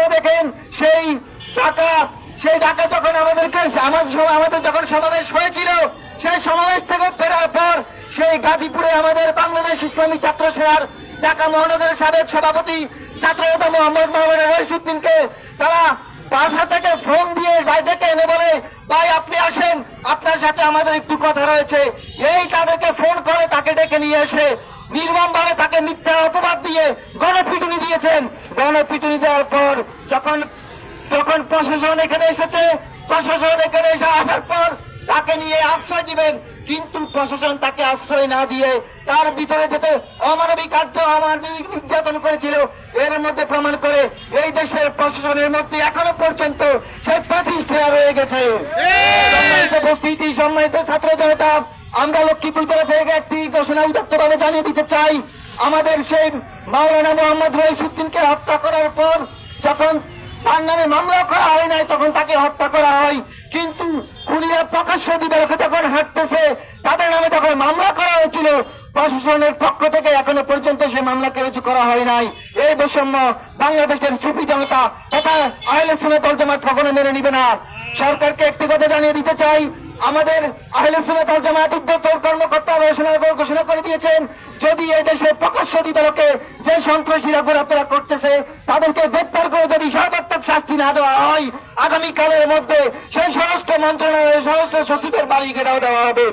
আপনারা দেখেন, সেই টাকা সেই টাকা যখন আমাদেরকে আমাদের যখন সমাবেশ হয়েছিল, সেই সমাবেশ থেকে ফেরার পর সেই গাজীপুরে আমাদের বাংলাদেশ ইসলামী ছাত্র সেনার ঢাকা মহানগরের সাবেক সভাপতি ছাত্রনেতা মোহাম্মদ মোহাম্মদ রহিসুদ্দিনকে তারা বাসা থেকে ফোন দিয়ে বাইরেকে এনে বলে, ভাই, আপনি আসেন, আপনার সাথে আমাদের একটু কথা রয়েছে। এই তাদেরকে ফোন করে তাকে ডেকে নিয়ে এসে নির্মম ভাবে তাকে মিথ্যা অপবাদ দিয়ে গণপিটুনি দিয়েছেন গণপিটুনি দেওয়ার পর যখন যখন প্রশাসন এখানে এসেছে, প্রশাসন এখানে এসে আসার পর তাকে নিয়ে আশ্রয় দিবেন। কিন্তু প্রশাসন তাকে আশ্রয় না দিয়ে তার ভিতরে যেতে অমানবিক কার্য অমানবিক নির্যাতন করেছিল, এর মধ্যে প্রমাণ করে এই দেশের প্রশাসনের মধ্যে এখনও পর্যন্ত সেই ফ্যাসিস্টরা রয়ে গেছে। উপস্থিতি, সম্মানিত ছাত্র জনতা, আমরা লক্ষ্মীপুর থেকে একটি ঘোষণা উদাত্ত জানিয়ে দিতে চাই। আমাদের সেই মাওলানা মোহাম্মদ রহিসুদ্দিনকে হত্যা করার পর যখন তার নামে মামলা করা হয় নাই, তখন তাকে হত্যা করা হয়। কিন্তু খুনিরা প্রকাশ্য দিবালকে যখন হাঁটতেছে, তাদের নামে তখন মামলা করা হয়েছিল। প্রশাসনের পক্ষ থেকে এখনও পর্যন্ত সে মামলা কিছু করা হয় নাই। এই বৈষম্য বাংলাদেশের সুফি জনতা তথা আহলে সুন্নাত ওয়াল জামাত কখনো মেনে নিবে না। সরকারকে একটি কথা জানিয়ে দিতে চাই। আমাদের আহলে সুনাতাল জামাত উদ্যোক্তর কর্মকর্তা ঘোষণা ঘোষণা করে দিয়েছেন, যদি এই দেশে প্রকাশ্য দিবালকে যে সন্ত্রাসীরা ঘোরাফেরা করতেছে, তাদেরকে গ্রেপ্তার করে যদি সর্বাত্মক শাস্তি না দেওয়া হয়, আগামীকালের মধ্যে সেই স্বরাষ্ট্র মন্ত্রণালয়ের স্বরাষ্ট্র সচিবের বাড়ি ঘেরাও দেওয়া হবে।